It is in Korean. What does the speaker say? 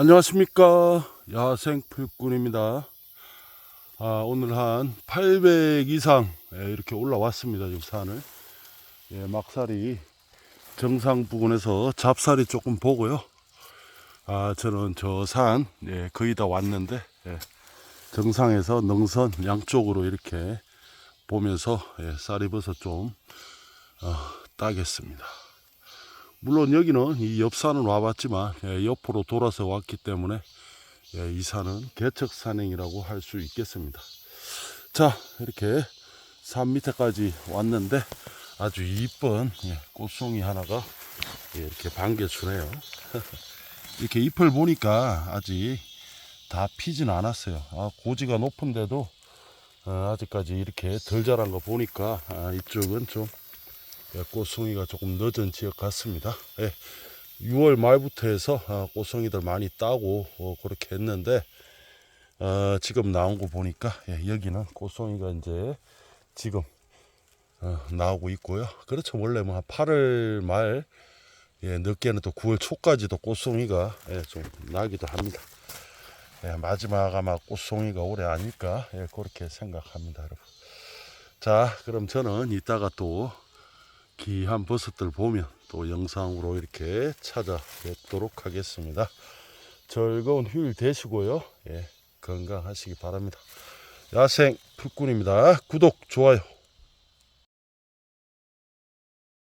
안녕하십니까. 야생 풀꾼입니다. 아, 오늘 한 800 이상 예, 이렇게 올라왔습니다 지금 산을. 예, 막살이 정상 부근에서 잡살이 조금 보고요. 아 저는 저산 예, 거의 다 왔는데 예, 정상에서 능선 양쪽으로 이렇게 보면서 예, 쌀이버섯 좀 어, 따겠습니다 물론 여기는 이 옆산은 와봤지만 예, 옆으로 돌아서 왔기 때문에 예, 이 산은 개척산행이라고 할 수 있겠습니다. 자 이렇게 산 밑에까지 왔는데 아주 이쁜 예, 꽃송이 하나가 예, 이렇게 반겨주네요. 이렇게 잎을 보니까 아직 다 피진 않았어요. 아, 고지가 높은데도 어, 아직까지 이렇게 덜 자란 거 보니까 아, 이쪽은 좀 예, 꽃송이가 조금 늦은 지역 같습니다. 예, 6월 말부터 해서 어, 꽃송이들 많이 따고 어, 그렇게 했는데 어, 지금 나온 거 보니까 예, 여기는 꽃송이가 이제 지금 어, 나오고 있고요. 그렇죠. 원래 뭐 한 8월 말 예, 늦게는 또 9월 초까지도 꽃송이가 예, 좀 나기도 합니다. 예, 마지막 아마 꽃송이가 올해 아닐까 예, 그렇게 생각합니다, 여러분. 자, 그럼 저는 이따가 또 귀한 버섯들 보면 또 영상으로 이렇게 찾아뵙도록 하겠습니다. 즐거운 휴일 되시고요. 예, 건강하시기 바랍니다. 야생 풀꾼입니다. 구독, 좋아요